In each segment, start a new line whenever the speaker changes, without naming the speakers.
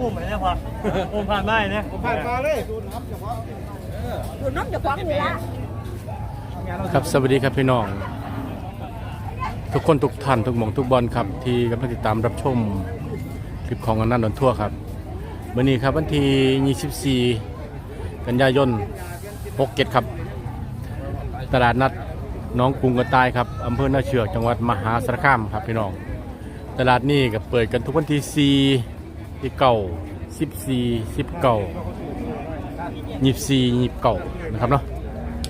อุ้มไปเนี่ยพออุ้มผ่านได้เนี่ย
ผ่านมาเลยดูน้ำเฉพาะ
ดูน้องจะฟ้องนี่ละ
ครับสวัสดีครับพี่น้อง ทุกคนทุกท่านทุกหมองทุกบอลครับ ที่กำลังติดตามรับชมคลิปของอนันต์ดอนทั่วครับวันนี้ครับวันที่24 กันยายน67ครับ ตลาดนัดหน้องกรุงกระต่ายครับอำเภอนาเชือกจังหวัดมหาสารคามครับพี่น้อง ตลาดนี้ก็เปิดกันทุกวันที่4 ที่เก่า14 19 24 29นะครับเนาะ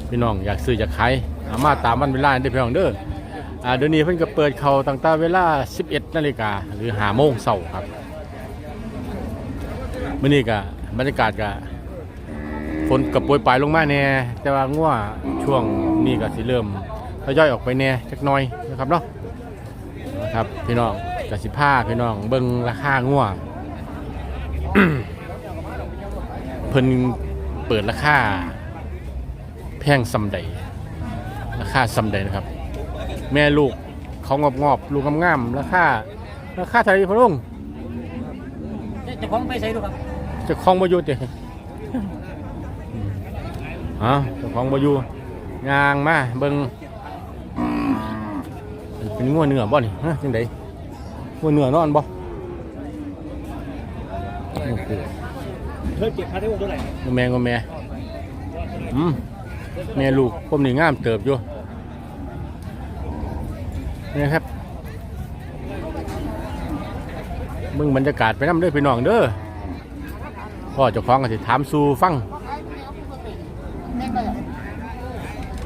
พี่น้องอยากซื้ออยากขายสามาตามวันเวลาได้พี่น้องเด้ออ่าเดี๋ยวนี้เพิ่นก็เปิดเขาตั้งแต่เวลา 11นาฬิกาหรือ5โมงเช้าครับมื้อนี้ก็บรรยากาศก็ฝนกับปรยปลายลงมาแน่แต่ว่างัวช่วงนี้ก็สิเริ่มทยอยออกไปแน่จักน่อยนะครับเนาะนะครับพี่น้องกสิผ้าพี่น้องเบิ่งราคางัว เพิ่นเปิดราคาแพงซำใดราคาซำใดนะครับ แม่ลูกเขางอบงอบๆลูกงามๆราคาราคาเท่าไหร่พ่อลุง
จะคล้องไปใช้ดูครับ
เจะคลองบอยู่เจ้ฮะเจะคลองบอยู่ยางมาเบิ่งเป็นงัวเนื้อบ่นี่ฮะจังไดงัวเนื้อนอนบ่โอ้โห
เพิ่มเก็บค่าที่อุ้มเท่าไหร่
งัวแม่งัวแม่อืมแม่ลูกผมนี่งามเติบอยู่นี่ครับเบิ่งบรรยากาศไปน้ำเด้อพี่น้องเด้อพ่อเจ้าของก็สิถามสู่ฟัง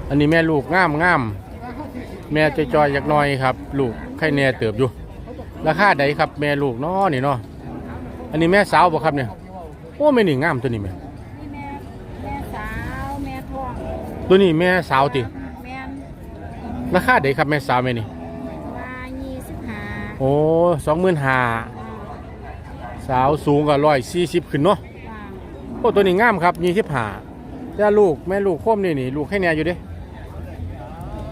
อันนี้แม่ลูกงามงามแม่จอยๆอยากหน้อยครับ ลูกไข่แน่เติบอยู่ ราคาใดครับแม่ลูกเนาะนี่เนาะ อันนี้แม่สาวบ่ครับเนี่ยโอ้แม่นี่งามตัวนี้แม่
แม่แม่สาวแม่ท้อง
ตัวนี้แม่สาวติ
แม่
ราคาใดครับแม่สาวแม่นี่
ว่ายี่สิบห้า
โอ้สองหมื่นห้าสาวสูงกับร้อยสี่สิบขึ้นเนาะโอ้ตัวนี้งามครับยี่สิบห้าแต่ลูกแม่ลูกโคมนี่นี่ลูกให้แน่อยู่เด้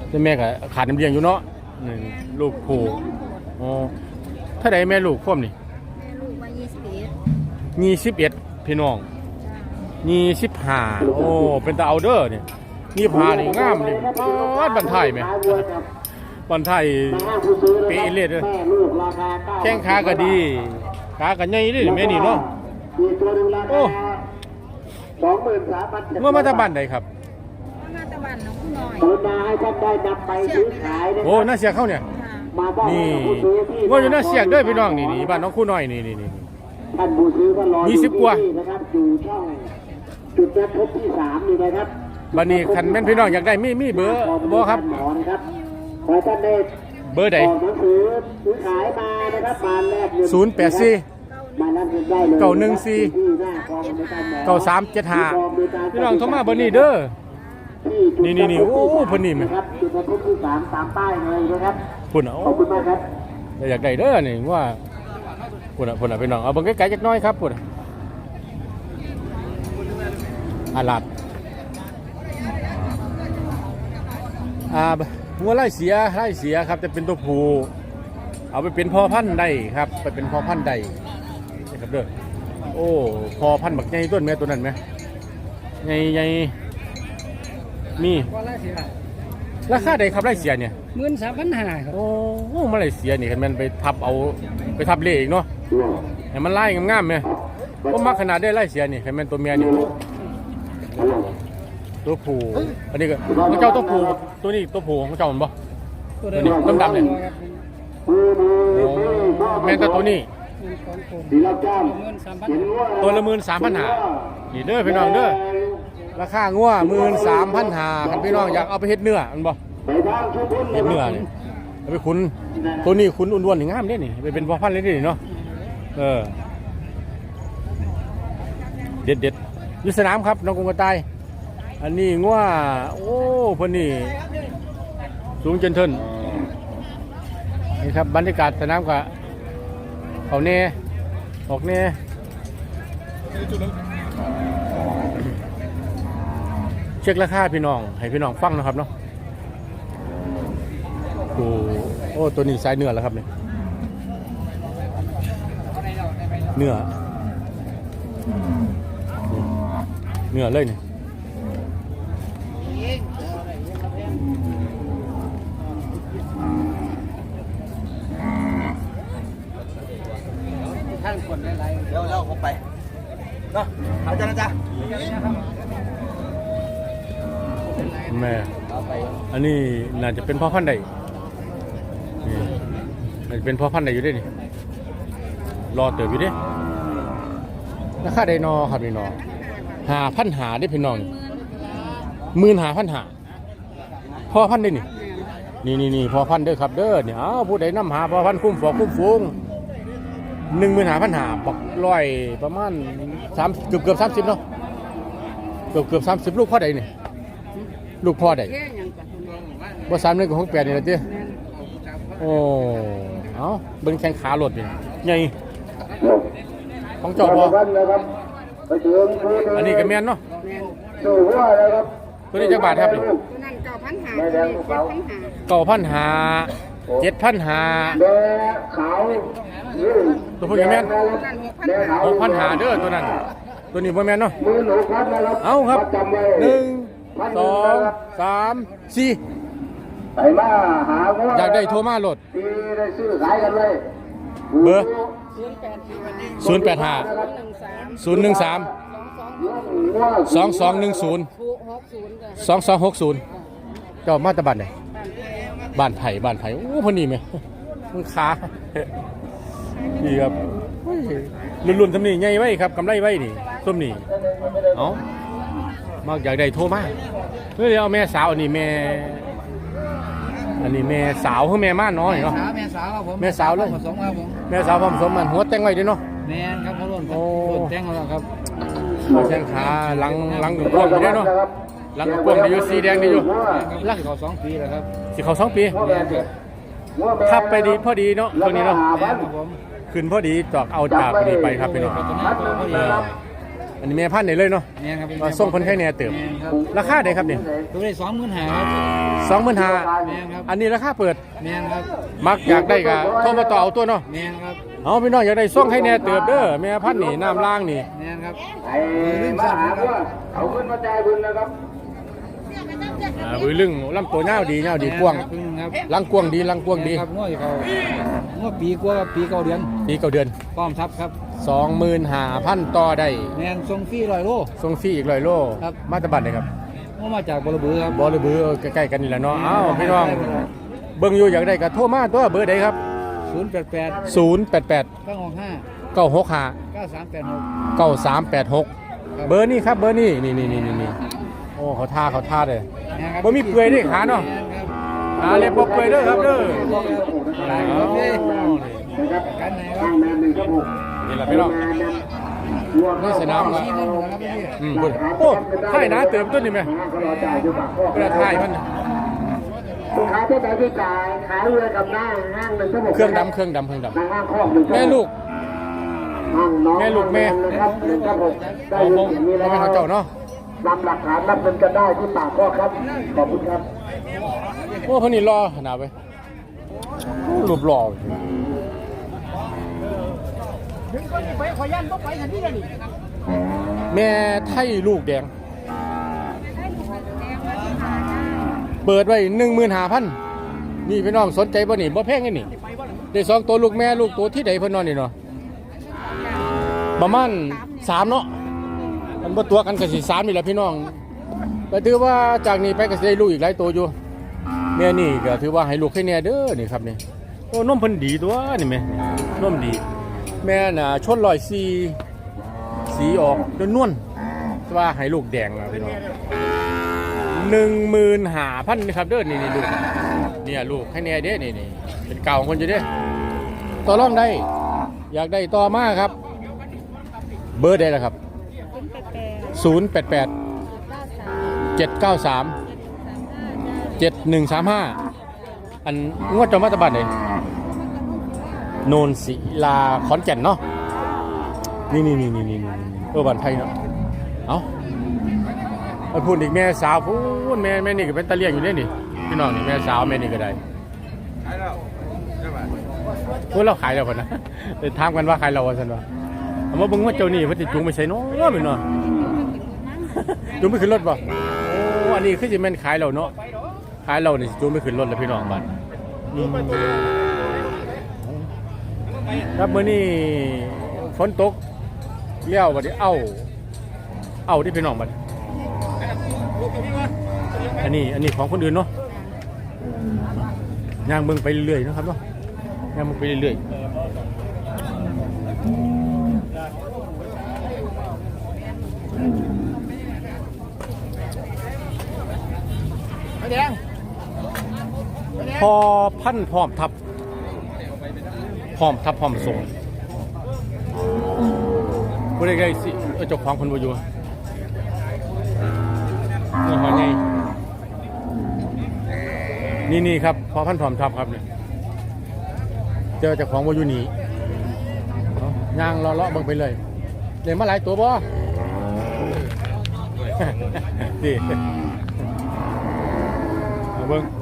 แต่แม่ก็ขาดน้ำเลี้ยงอยู่เนาะนี่ลูกผูอ๋อถ้าใดแม่ลูกโคมนี่
ยี่สิบเอ็ด
พี่น้องยี่สิบห้าโอ้เป็นตาเอาเด้อเนี่ยยี่สิบห้านี่งามเลยบ้านบันไทยไหมบันไทยเปเอเลียดเลยแข้งขาก็ดีขาก็ใหญ่ดิแม่นี่เนาะโอ้
สองหมื่นสามพัน
เมื่อมาจากบ้านใดครับ
มาตะวันน้องผู้น้อย
กรุณาให้ท่านได้นำไปซื้อขายนะ
โอ้น่าเสียเข้าเนี่ย
ค่ะ
มาบ้าน
นี่
ผู้ซื้อที่
ว่าอยู่น่าเสียกเด้อพี่น้องนี่นี่บ้านน้องคู่น้อยนี่นี่นี่
ท่านผู้ซื้อก็รอ
ยี่สิบกว่า
ที่นะครับอยู่ช่องจุดนัดพบที่สามนี่นะครับ
บัดนี้คันแม่นพี่น้องอยากได้มีมีเบอร์บ่ครับ
หมอนะครับขอท่านได้
เบอร์ใด
ออกหนังสือซื้อขายมานะครับมาแลกเงิน
ศูนย์แปดสี่
มานับเงินได้เลย
เก้าหนึ่งสี่
ที่หน้ากองบริการหมอ
เก้าสามเจ็ดห้าพี่น้องโทรมาเบอร์นี้เด้อนี่นี่นี่โอ้เพิ่นนี่แม่
ครับจุดนัดพบที่สามตามป้ายเลยนะครับ
พุ่นเอา
ขอบคุณมากครับ
อยากได้เด้อนี่ว่า พุ่นอะพุ่นอะพี่น้อง เอาเบิ่งไกลๆจักหน้อยครับพุ่นอาลัดอ่างัวไล่เสียไล่เสียครับจะเป็นตัวผูเอาไปเป็นพ่อพันธุ์ได้ครับ ไปเป็นพ่อพันธุ์ได้นี่ครับเด้อโอ้พ่อพันธุ์บักใหญ่ต้นแม่ตัวนั้นไหมใหญ่ใหญ่มี
ว่าไรเสีย
ราคาใดครับไล่เสียเนี่ย
หมื่นสามพันห้าครับ
โอ้โหมาเลเซียนี่คันแมันไปทับเอาไปทับเละอีกเนาะให้มันไล่งามๆไหมก็มักขนาดได้ไล่เสียนี่คันแมันตัวเมียนี่ตัวผู้อันนี้ก็ของเจ้าตัวผู้ตัวนี้ตัวผู้ของเจ้ามันบ่
ตัว
ตัวนี้ดำๆเนี่ยโอ้แม่นแต่ตัวนี้
ของผม
ดีรับจ้าง
หมื่นสามพัน
เห็นว่า
ตัวละหมื่นสามพันหานี่เด้อพี่น้องเด้อราคางัวหมื่นสามพันหาคันพี่น้องอยากเอาไปเฮ็ดเนื้อมันบ่
ไปทางชุมพล
เฮ็ดเนื้อนี่เอาไปขุนตัวนี้ขุนอ้วนๆนี่งามเด้นี่ไปเป็นพ่อพันธุ์เลยเด้นี่เนาะเออเด็ดเด็ดยู่สนามครับน้องกรุงกระต่ายอันนี้งัวโอ้เพิ่นนี่สูงจนเทินนี่ครับบรรยากาศสนามกับเขาเน่ออกเน่เช็คราคาพี่น้อง ให้พี่น้องฟังนะครับเนาะ โอ้โอ้ตัวนี้สายเนื้อแล้วครับเนี่ยเนื้อเนื้อเลยนี่
ท่านคนได้ไร
เดี๋ยวเราเข้าไปเนาะเอาจ้านะจ๊ะ
แม่
เอาไป
อันนี้น่าจะเป็นพ่อพันธุ์ใดนี่ น่าจะเป็นพ่อพันธุ์ใดอยู่เด้นี่รอเติบอยู่เด้ราคาไดนอครับพี่น้องหาพันหาได้พี่น้องหมื่นหาพันหาพ่อพันธุ์ได้นี่นี่นี่นี่พ่อพันธุ์เด้อครับเด้อเนี่ยอ้าวผู้ใดนํหาพ่อพันธุ์คุ้มฟอกคุ้มฟูงหนึ่งหมื่นหาพันหาบักร้อยประมาณสามเกือบเกือบสามสิบเนาะเกือบเกือบสามสิบลูกพ่อใดนี่ลูกพ่อใด
แค่ยังกับคุณน้องว่า
ว่าสามหนึ่งกับหกแปดนี่แหละเจ้โอ้ เอาเบิ่งแข้งขาหลดนี่ใหญ่ของเจ้าบ่
วันนะครับไปถึงพื้น
อันนี้ก็แม่นเนาะ
สู่หัวนะครับ
ตัวนี้จักบาทครับนี่
ตัวนั้นเก้าพันหาตัวนี้เจ็ดพันหา
เก้าพันหาเจ็ดพันหา
แม่ขาว
ตัวพวกนี้แม่น
ตัวนั้นหกพันหา
หกพันหาเด้อตัวนั้น ตัวนี้บ่แม่นเนาะ
มือหนูพัดนะครับ
เอาครับ
จำไว้
หนึ่งสองสามสี่
ไปมาหาว่า
อยากได้โทรมาโหลด
ที่ได้ซื้อขายกันเลย
เบอร์
ศูนย์แปดหา
ศูนย์แปดห้า
หนึ่งสาม
ศูนย์หนึ่งสาม
สองสอง
สองสองหนึ่งศูนย์
ถูกหกศูนย์จ้ะ
สองสองหกศูนย์เจ้ามาตรบัตรไหน
บ้านแพง
บ้านไผ่บ้านไผ่โอ้พอดีไหมมึงขาดีครับรุ่นรุ่นๆทำนี่ใหญ่ไว้ครับกำไรไว้นี่ส้มนี่เอามากอยากได้โทรมาเฮ้ยเอาแม่สาวอันนี้แม่ อันนี้แม่สาวคือแม่ม่านน้อยเนาะ
สาวแม่สาวครับผม
แม่สาวเลย
ผสมครับผม
แม่สาวผสมมันหัวแต่งไว้ด้วยเนาะ
แม่นครับเขาล้น
โอ้
ล้นแจ้งแล้วครับ
แข้งขาหลังหลังกว้างอยู่ด้วยเนาะหลังกว้างดีอยู่สีแดงดีอยู่
รักเขาสองปีแล้วครับ
สิเขาสองปี
แม่นครับ
ขับไปดีพอดีเนาะตัวนี้เนาะ
แม่นครับผม
ขึ้นพอดีจอกเอาจากนี่ไปครับพี่น้อง
ตัวนี้ตัวพอดี
เออ อันนี้แม่พันธุ์ไหนเลยเนาะ
แม่นครับเป็น
ว่าส่งคนแค่แน่เติบ
แม่นครับ
ราคาไหนครับเนี่ย
ตัวได้สองหมื่นหาครับ
สองหมื่นห้า
แม่นครับ
อันนี้ราคาเปิด
แม่นครับ
มักอยากได้ก็โทรมาต่อเอาตัวเนาะ
แม่นครับ
เอาพี่น้องอยากได้ส่งให้แน่เติบเด้อแม่พันธุ์นี่น้ำล่างนี่
แม่นครับ
ไอ้มาหาว่าเอาขึ้นมาจ่ายบุญนะครับ
อ่าบือลึงลำตัวเงาวดีเงาวดีกว้าง
แม่นครับ
ลังกว้างดีลังกว้างดี
แม่นครับง้อยเขาง้อปีกว่ากับปีเก้าเดือน
ปีเก้าเดือน
ป้อมทับครับ
สองหมื่นห้าพันต่อได้
แมนทรงฟรีร้อยโล
ส่งฟรีอีกร้อยโล
ครับ
มาตรบัตรเลยครับ
ง้อมาจากบรบือครับ
บอลบือเออใกล้ๆกันนี่แหละเนาะเอ้าพี่น้อง เบิ่งอยู่อยากได้ก็โทรมาตัวเบอร์ใดครับ
ศูนย์แปดแปด
ศูนย์แปดแปด
เก้าหกห้า
เก้าหกห้า
เก้าสามแปดหก
เก้าสามแปดหกเบอร์นี่ครับเบอร์นี่นี่นี่นี่นี่นี่โอ้เขาท่าเขาท่าเลย บ่มีเปลือยด้วยขาเนาะอ่าเรียบบ่เปื่อยเด้อครับเด้อ
ได้ค
เอา
รับนี่
นะครับ
กันไหนค
ข้า
รับ
งแม่ห นึ่งครับผม
นี่แหละพี่น้องนี่สนามครับ
ชี้มันหัวครับพี่
อืมพุ่นโอ้ถ่ายหนะเติมต้นนี่ไหม
เขารอจ่ายอยู่ปากข้อ
เวลาถ่ายมัน
ลูกค้าที่ไหนที่จ่ายขายเรือกับหน้าห้างหนึ่งครับผม
เครื่องดำเครื่องดำเครื่องด
หน้าห้างครอบหนึ่งำ
แม่ลูก
ห้างน้อง
แม่ลูกแม่
นะครับหนึ่งครับผมได้
เอา
ยิน
ผม
เสียงนี้
เอา
แล้ว
ไปเขาเจ้าเนาะ
นำหลักฐานรับเงินกันได้ที่ปากข้อครับขอบคุณครับ
โอ้เพนนี่รอขนาดไปโอ้ รูปหล่อแม่ไทยลูกแดง เปิดไว้หนึ่งหมื่นห้าพันนี่พี่น้องสนใจป่ะนี่บ่แพงไงนี่ได้สองตัวลูกแม่ลูกตัวที่ใดเพิ่นนอนนี่เนาะประมาณสามเนาะมันบ่ตัวกันก็สิสามนี่แหละพี่น้องก็ถือว่าจากนี้ไปก็สิได้ลูกอีกหลายตัวอยู่แม่นี่ก็ถือว่าให้ลูกให้แน่เด้อนี่ครับนี่โอ้นมเพิ่นดีตัวนี่แม่นมดี แม่น่ะชนรอยสีสีออกจนนวลๆแต่ว่าให้ลูกแดงอะพี่น้องหนึ่งหมื่นหาพันนะครับเด้อนี่นี่ลูกเนี่ยลูกให้แน่เด้นี่นี่เป็นเก่าของคนอยู่เด้ต่อรองได้ อยากได้ต่อมาครับ เบอร์ได้แล้วครับ
ศูนย์แปดแปด
0 8 8
เก้าสาม
7 9 3 7 1 3 5 อันงวดจอมาตะบันเลย โนนศิลาขอนแก่นเนาะนี่นี่นี่นี่นี่นเออบันไทยเนาะเอาไปพูดอีกแม่สาวพูดแม่แม่นี่ก็เป็นตะเลียงอยู่เนี่ยนี่พี่น้องนี่แม่สาวแม่นี่ก็ได้พูดเราขายแล้วคนนะไปถามกันว่าขายเราสันวะเอามาเบิ่งว่าเจ้านี่พิ่นสิจูงไปใส่น้อแม่นเนาะจูงไปขึ้นรถบ่โอ้อันนี้คือสิแม่นขายเราเนาะขายเราเนี่สิจูงไปขึ้นรถแล้วพี่น้องบัดอืม ครับมื้อนี้ฝนตกเลี้ยวบัดนี้เอ้า เอาที่พี่น้องบัดอันนี้อันนี้ของคนอื่นเนาะย่างเบิ่งไปเรื่อยๆเนาะครับเนาะย่างเบิ่งไปเรื่อยๆพอพันพร้อมทับ พร้อมทับพร้อมส่งบ่ได้ไงสิเออเจ้าของคนบ่อยู่นี่หอยไงนี่นี่ครับพอพันพร้อมทับครับเนี่ยเจอเจ้าของบ่อยู่นี่เอาย่างเลาะๆเบิ่งไปเลยเดี๋ยวมาหลายตัวบ่ดิเอา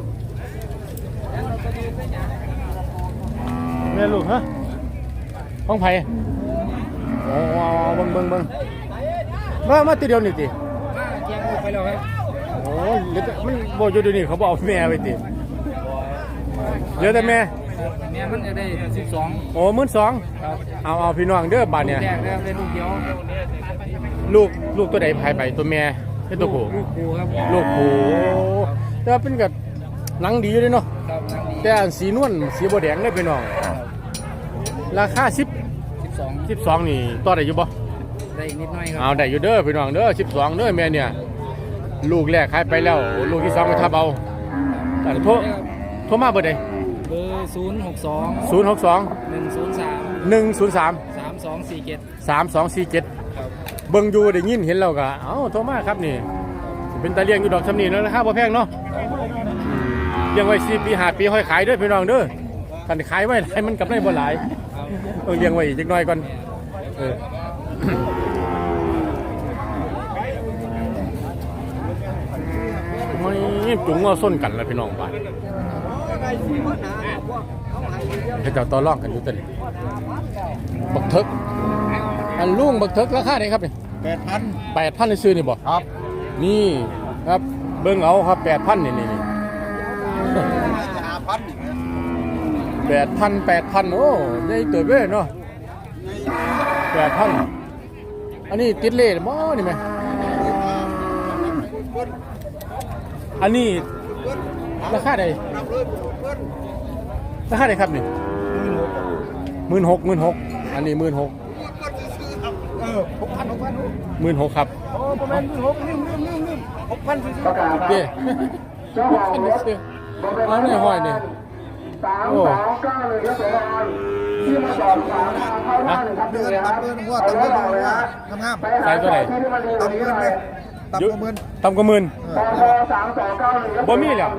เบิ่งแม่ลูกฮะห้องไผ่โอ้เบิ่งเบิ่งเบิ่งมามาตีเดียวนี่ติ
แจ้งลูกไปแล้วครับ
โอ้เหลือแต่มันบ่อยู่เดี๋ยวนี้เขาบ่เอาแม่ไปติเหลือแต่แม่
แม่มันจะได้สิบสอง
โอ้มื่นสอง
ครับ
เอาเอาพี่น้องเด้อบาดเนี่ย
แรกได้ได้ลูกเดียว
ลูกลูกตัวใดภายไปตัวแม่เป็นตัวผู้
ลูกปูครับ
ลูกผู้แต่ว่าเป็นกับหนังดีอยู่เลยเนาะ
ครับนางดี
แต่อันสีนวลสีบ่แดงเลยพี่น้อง ราคา10
สิบสอง
12นี่ต่อได้อยู่บ่
ได้อีกนิดหน่อยครั
เอาได้อยู่เด้อพี่น้องเด้อ12เด้อแม่เนี่ย ลูกแรกขายไปแล้ว ลูกที่สองไปทับเอาแต่โทรโทรมาเบอร์ใด
เบอร์ศูนย์หกสอง
062
หนึ่งศูนย์สาม
103
สามสองสี่เจ็ด
3247
ครับ
เบิ่งอยู่ได้ยินเห็นแล้วก็เอ้าโทรมาครับนี่สิเป็นตาเลี้ยงอยู่ดอกสำนีแล้วราคาบ่แพงเนาะเลี้ยงไว้4ปี5ปีค่อยขายเด้อพี่น้องเด้อกันขายไว้หลายมันกำไรบ่หลาย ต้องเลี้ยงไว้อีกจักหน่อยก่อนเออไม่จุงเอาส้นกันแล้วพี่น้องบ้านเขาเจ้าต่อรองกันอยู่ตันบักเทิกอันลุงบักเทิกราคาไหนครับนี่
แปดพัน
แปดพันซื้อนี่บ่
ครับ
นี่ครับเบิ่งเอาครับแปดพันนี่นี่นี่
หาพัน
แปดพันแปดพันโอ้ได้เติบเว้ยเนาะแปดพันอันนี้ติดเล่บ่นี่ไหมอันนี้ราคาใดราคาใดครับนี่หมื่นหกหมื่นหกอันนี้หมื่นหก
เออหกพันหกพัน
หมื่นหกครับ
โอ้ประมาณหกลืมลืมลืมลืมหกพันซื้อ
ประกาศครับ
เด้
เจ้าของรถ
เอาในห้อยนี่
สามสองเก้าหนึ่งครับสอนที่มาจอดขวางทางเข้าบ้านครับนี่เลยครับเอารถออกเลยฮะไปหาที่ที่มันดีกว่านี้หน่อย
ต่ำกว่าหมื่น
ต่ำกว่าหมื่น
ปพสามสองเก้าหนึ่งครับ
บ่มีแล้ว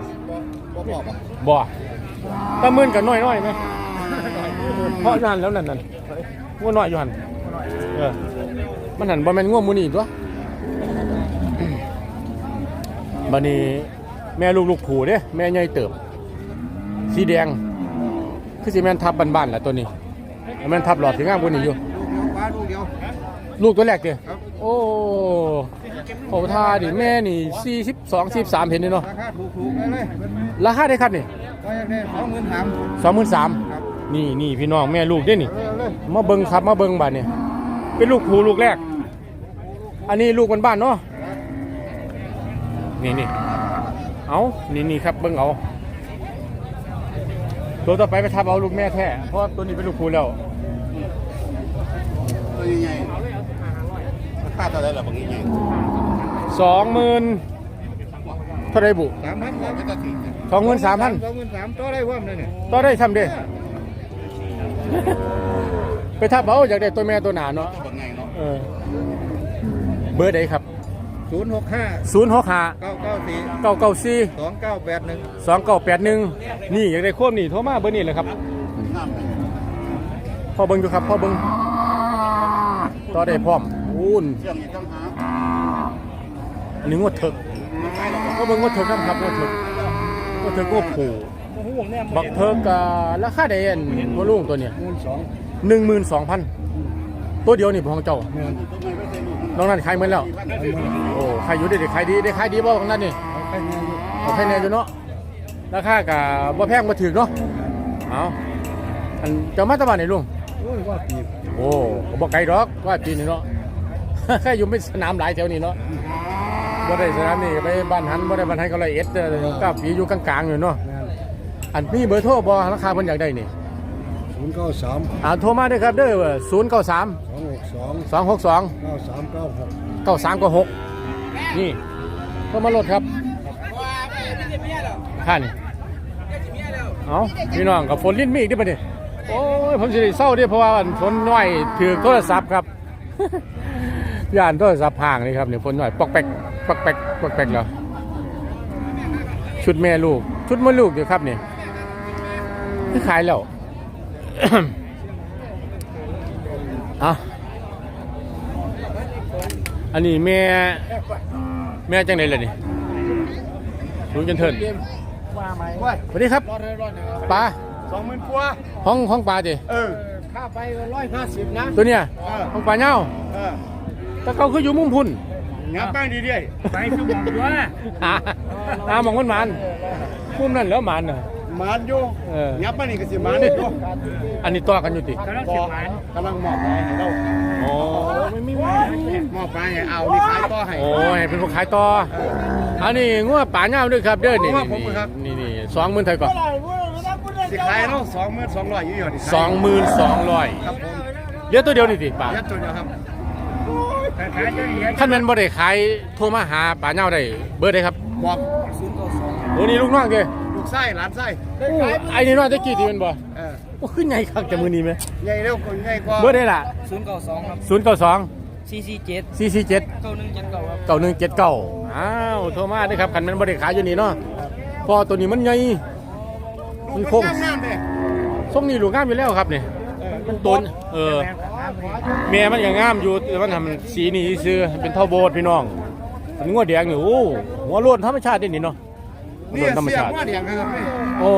บ่บอกอะ
บ่ต่ำหมื่นกับน้อยน้อยๆไหมเพราะอยู่หันแล้วนั่นนั่นงัวน้อยอยู่หันเออมันหันบ่แม่นงัวหมูนี่ตัวบัดนี้แม่ลูกลูกผูเด้แม่ใหญ่เติบ สีแดง คือสิแม่นทับบ้านๆแหละตัวนี้แม่นทับหลอดสีงามกว่านี้อยู่
ลูกเดียวปลาลูกเดียว
ลูกตัวแรกเด้
ครับ
โอ้โอ้ทาดิแม่นี่ 42 43เห็นนี่เนาะ
ราคาถูกถูกๆได้เลย
ราคาได้ครับนี่
ก็ยังได้สองหมื่นสาม
สองหมื่นสาม
ครับ
นี่นี่พี่น้องแม่ลูกเด้นี่
เออเลย
มาเบิ้งครับมาเบิ้งบ้านเนี่ยเป็นลูกผูลูกแรก อันนี้ลูกบ้านๆเนาะนี่นี่เอานี่นี่ครับเบิ้งเอา ตัวต่อไปไปทับเอาลูกแม่แท้เพราะตัวนี้เป็นลูกผูแล้ว
ตัวใหญ่ๆราคาเท่าไหร่ล่ะบางใหญ่
สองหมื่นเท่าไรบุ
สามพันครับไม่ต้องถึง
สองหมื่นสามพัน
สองหมื่นสามต่อได้เพิ่มเลยเนี่ย
ต่อได้ทำเด้ไปทับเอาอยากได้ตัวแม่ตัวหนาเนาะ
เบ
อร์ใดครับ
ศูนย์หกห้า
ศูนย์หกห้า
เก้าเก้าสี่
เก้าเก้าสี่
สองเก้าแปดหนึ่ง
สองเก้าแปดหนึ่งนี่อยากได้ควบนี่โทรมาเบอร์นี่เลยครับพ่อเบิ้งอยู่ครับพ่อเบิ้งต่อได้พร้อมอูน
เชื่อมอยู่ต้องหา
อันนี้งวดเถิกพ่อเบิ้งงวดเถิกครับครับงวดเถิกงวดเถิกงวดผูบักเถิกกับราคาใดอันวัวลุงตัวเนี้ย
หมื่นสอง
หนึ่งหมื่นสองพันตัวเดียวนี่ของเจ้า น้องนั่นขายเหมือนแล้ว โอ้ขายอยู่ได้ได้ขายดีได้ขายดีบ่ของนั่นนี่เอาแค่นี้อยู่เนาะ ราคาก็บ่แพงบ่ถึกเนาะ เอาอันจ้ามาตะวันนี่ลุง
โอ้ยว่าปี
โอ้บ่ไกลดอกว่าปีนี่เนาะแค่อยู่ไม่สนามหลายแถวนี้เนาะบ่ได้สนามนี่ไปบ้านหันบ่ได้บ้านหันก็เลยเอ็ดเด้อก็ปีอยู่กลางๆอยู่เนาะ อันนี้เบอร์โทรบ่ราคาเพิ่นอยากได้นี่
ศูนย์เก้าสาม
อ่าโทรมาเด้อครับเด้อ093
สองหกสอง
262
เก้าสามเก้าหก
เก้าสามก็หกนี่ก็มาลดครับท่านเอาพี่น้องกับฝนลิ้นมีอีกได้ปะเนี่ยโอ้ยผมสิได้เศร้าเดิเพราะว่าอันฝนน้อยถือโทรศัพท์ครับย่านโทรศัพท์ห่างนี่ครับเนี่ยฝนน้อยปอกแปกปอกแปกปอกแปกเหรอชุดแม่ลูก ชุดแม่ลูกเดี๋ยวครับเนี่ยขายแล้ว เอะอันนี้แม่ แม่จังไหนล่ะนี่ลุงจันเทิน
ว่าไหม
สวัสดีครับปลา
สองหมื่นกว่า
ห้องห้องปลาจิ
เออค่าไปร้อยห้าสิบนะ
ตัวเนี้ย
เออ
ห้องปลาเน่า
เออ
แตะเขาคืออยู่มุมพุ่น
งับบ้างดีดีไปคือมองด้วย
หาหาหมองมันมันมุมนั่นแล้วมันน่ะ
มันอยู่
เออ
งับบ้างนี่ก็สิมันอยู่
อันนี้ต่อกันอยู่ติ
กำลังสิมันกำลังหมอบไปให้เรา
โอ้
หมอบไปให้เอานี่ขายต่อให้
โอ้ยเป็นพวกขายต่อ อันนี้งัวปลาเน่าด้วยครับเด้อนี่
งัวผมครับ
นี่นี่สองหมื่นเท่าก่อน
สิขายเนาะสองหมื่นสองร้อยอยู่อยู่นี่
สองหมื่นสองร้อย
ครับผม
เดี๋ยวตัวเดียวนี่ติปลา
ยัดตัวเดียวครับขายจะเหรียญ
ท่านแมันบ่ได้ขายโทรมาหาปลาเน่าได้เบอร์ได้ครับ
บอก
โอ้นี่ลูกน้องเด้
ลูกไส้หลานไส้
ไอ้นี่น้อยตะกี้ที่มันบ่
เออ
โอ้ขึ้นใหญ่คักแต่มือนี้ไหม
ใหญ่เร็วกว่าใหญ่กว่า
เบอร์ได้ล่ะ
ศูนย์เก้าสองครับ
ศูนย์เก้าสอง
สี่สี่เจ็ด
สี่สี่เจ็ด
เก้าหนึ่งเจ็ดเก้าครับ
เก้าหนึ่งเจ็ดเก้าอ้าวโทรมาเด้อครับคันมันบ่ได้ขายอยู่นี่เนาะเพอตัวนี้มันใหญ่มันโค้ง
น้ำๆเด้
ทรงนี้ลูกงามอยู่แล้วครับนี่มันต้นเออแม่มันก็งามอยู่แต่มันทำสีนี่ซื้อเป็นเท่าโบสถ์พี่น้องมันงัวแดงนี่โอ้หัวโล้นธรรมชาติเด้นี่เนาะ หัว
นี่
โล้นธรรม
เสีย
ชาติ
ว่าเดียงครับนี่
โอ้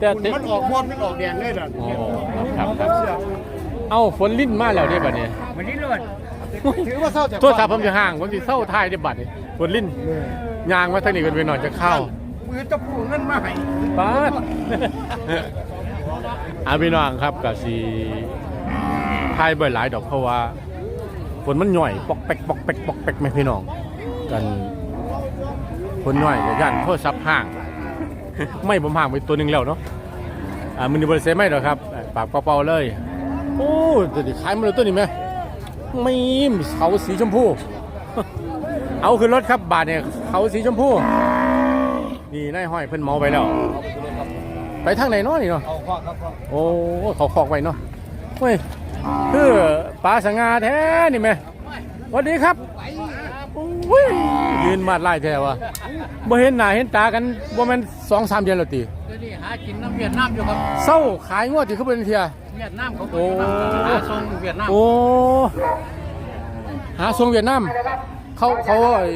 แต่
แต่มันออกมอดมันออกแดงเลยล่ะ
อ๋อครับครับเอ้าฝนลิ้นมาแล้วเด้บัดนี้
วันนี้รวดถือว่าเศร้าจาก
ตัวสาผมจะห่างผมสิเศร้าทายได้บัดนี่ฝนลิ้นยางมาทางนี้กันไปหน่อยจะเข้า
มือจะพูเงินมาให้
ป้าดอาพี่น้องครับกับสีทายบ่อยหลายดอกเพราะว่าฝนมันหน่อยปอกแปกปอกแปกปอกแปกไหมพี่น้องกัน ฝนน่อยกับย่านโทษซับห่าง ไม่ผมห่างไปตัวหนึ่งแล้วเนาะอ่ามันนี่บริเซไม่หรอกครับปากเปล่าๆเลย โอ้ตัวนี้ขายมันเลยตัวนี้ไหมไม่เขาสีชมพู เอาขึ้นรถครับบาทเนี่ยเขาสีชมพูนี่นายห้อยเพิ่นเมาไปแล้ว ไปทางไหนเนาะนี่เนาะ
เอาพ่อครับพ่อ
โอ้เขาคอกไว้เนาะเฮ้ยคือปลาสงาแท้นี่แม่สวัสดีครับ ยยืนมาดไล่แท้วะบ่เห็นหน้าเห็นตากันบ่แม่นสองสามเดือนแล้วติ
เดี๋ยวนี้หากินน้ำเวียดนามอยู่ครับ
เศร้าขายงวดที่เขาเป็นเทีย
เวียดนามเขา
โอ้
หาทรงเวียดนาม
โอ้หาทรงเวียดนามเขาเขาไอ้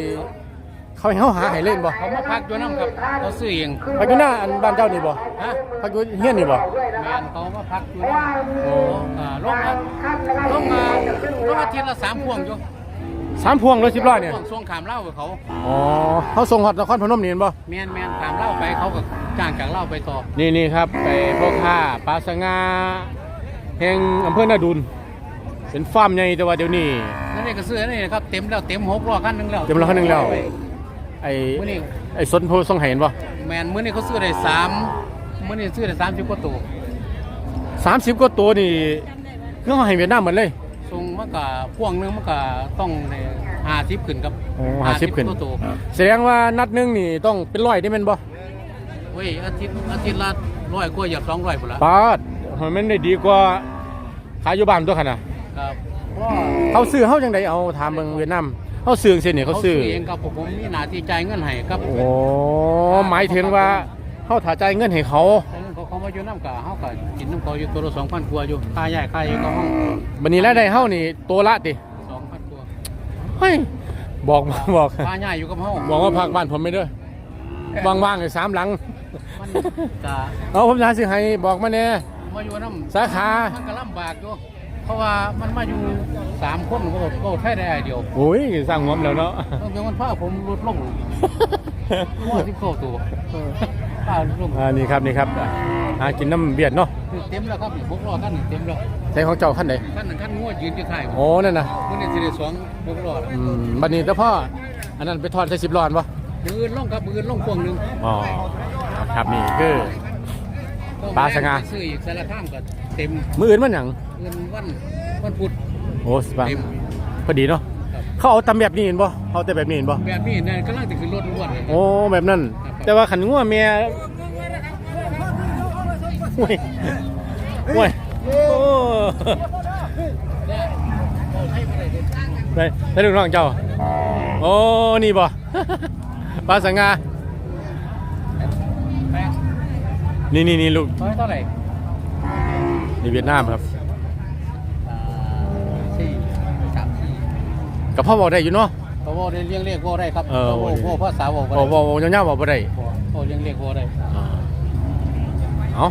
เขาให้เขาหาให้เล่นบ่
เขามาพักอยู่น้ำครับเขาซื้อเอง
พักอยู่หน้าอันบ้านเจ้านี่บ่
ฮะ
พักอยู่เฮียนนี่บ่
แมนเขามาพักอยู่น้ำ
โอ้
อ่าลงมาลงมาลงอาทิตย์ละสามพวงอยู่
สามพวงรถสิบล้อเนี่ย
พวงส่งขามเล่ากับเขา
อ๋อเขาส่งฮอดนครพนมนี่เห็นบ่
แมนแมนขามเล่าไปเขาก็จ้างจากเล่าไปต่อ
นี่นี่ครับไปพ่อค้าปลาสงาแห่งอำเภอนาดุลเป็นฟาร์มใหญ่แต่ว่าเดี๋ยวนี้
นั่นเองก็ซื้อนี่นะครับเต็มแล้วเต็มหกล้อคันหนึงแล้ว
เต็มแล้วคันหนึ่งแล้วไอ้
มื้อนี้
ไอ้สนโพส่งให้เห็นบ่
แมนมื้อนี้เขาซื้อได้สามมื้อนี้ซื้อได้สามสิบกว่าตัว
สามสิบกว่าตัวนี่เครื่องให้เวียดนามหมดเลย
ส่งมันก็พ่วงหนึงมันก็ต้องห้าสิบขึ้นครับ
โอ้50ขึ้น
กว่าตัว
แสดงว่านัดหนึงนี่ต้องเป็นร้อยได้แม่นบ่
เว้ยอาทิตย์อาทิตย์ละร้อยกว่าอยากสองร้อยพุ่นละ
ปาดมันได้ดีกว่าขายอยู่บ้านตัวขนาด
ครับ
เขาซื้อเฮาจังไดเอาถามเบิ่งเวียดนามเขาซื้อจังซี่นี่เขาซื้อ
เองครับผมผมมีหน้าที่จ่ายเงินให้ครับ
โอ้หมายถึงว่าเขาถ่าจ่ายเงินให้เขา
แต่ เงินเขาอยู่น้ำกะเขาก็กินน้ำเขาอยู่ตัวละสองพันกว่าอยู่ค่าใหญ่ค่าเองก็ห้อง
บันนี้รายได้เฮานี่ตัวละติ
สองพันกว่า
เฮ้ยบอกบอก
ค่าใหญ่อยู่กับห้อง
บอกว่าพักบ้านผมไม่เด้อว่างๆไอ้สามหลัง
มันจะ
เอาผมจะสิให้บอกมาแน่
มาอยู่น้ำ
สาขา
มันก็ลำบากอยู่เพราะว่ามันมาอยู่สามคนก็บอกก็ใช้ได้เดียว
โอ้ยสร้างงวมแล้วเนาะ
ต้องเป็นวันพาผมลดลงหัวที่เข้าตัว ป้าลดลง
อ่านี่ครับนี่ครับหากินน้ำเบียดเนาะ
คือเต็มแล้วครับพวกรอกันเต็มแล้ว
ใช้ของเจ้าขั้นไหน
ขั้นหนึ่งขั้นงัวยืนอยู่ท้าย
โอ้นั่นนะ
มื่อนี้สิได้สองพวกรอแล้ว
อืมบัดนี้แต่พ่ออันนั้นไปทอดใส่สิบร้อนปะ
มืออื่นลงครับมืออื่นลงพวงหนึ่ง
อ๋อครับนี่คือปลาสง่า
ซื้ออีกสารท่ามก็เต็ม
มืออื่นมันหยัง
เงินวันวันพุธ
โอ้สบาย
เต็ม
พอดีเนาะ
ครับ
เขาเอาตำแบบนี้เห็นบ่เขาแต่แบบนี้เห็นบ่
แบบนี้เนี่ยกำลังจะขึ้นรถล้วนเลย
โอ้แบบนั้น แต่ว่าขันงัวเมียโอ้ยโอ้ยโอ้ได้ได้ลูกน้องเจ้า โอ้ นี่บ่ปลาสังงา
แปด
นี่นี่นี่ลูก
ร้อยเท่าไหร่
นี่เวียดนามครับ กับพ่อบอกได้อยู่เนาะ
เขาบอกได้เลี้ยงเลขว่าได้ครับ
เออ
เขาบอกว่าภาษาบอก
บอกบอกบอกยาวๆบอกบ่ได้
เขาเลี้ยงเลขว่าได้
เอา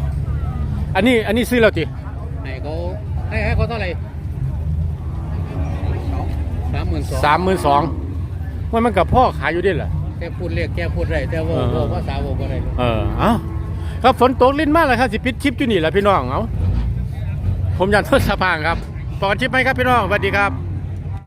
อันนี้อันนี้ซื้อแล้วติ
ให้เขาให้ให้เขาเท่าไหร่สามหมื่นสอง
สามหมื่นสองมันมันกับพ่อขายอยู่ดิเหรอ
แกพูดเลขแกพูดได้แต่ว่า
เออ
ว่าภาษาบอกว่าได้
เออ เอาครับฝนตกลิ้นมากเลยครับสิปิดคลิปอยู่นี่แหละพี่น้อง เอาผมยันทศพางครับปอกันคลิปไหมครับพี่น้องสวัสดีครับ